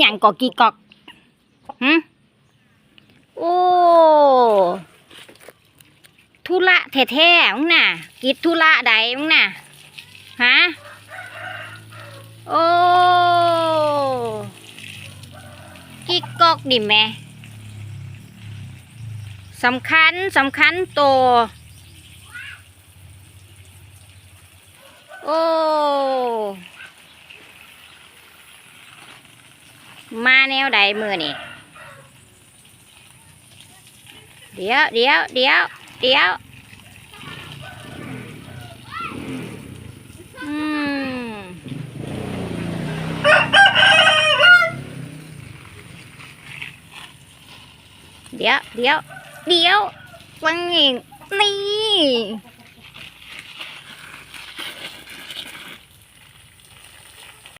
หยังกอกกีกอกหึโอ้ธุระแท้ๆมึงน่ะ กิจธุระใดมึงน่ะฮะโอ้กีกอกดิแม่สำคัญสำคัญโต โอ้ มาแนวใดมือนี่เดี๋ยวเดี๋ยวเดี๋ยวเดี๋ยวอืมเดี๋ยวเดี๋ยวเดี๋ยววังนี่นี่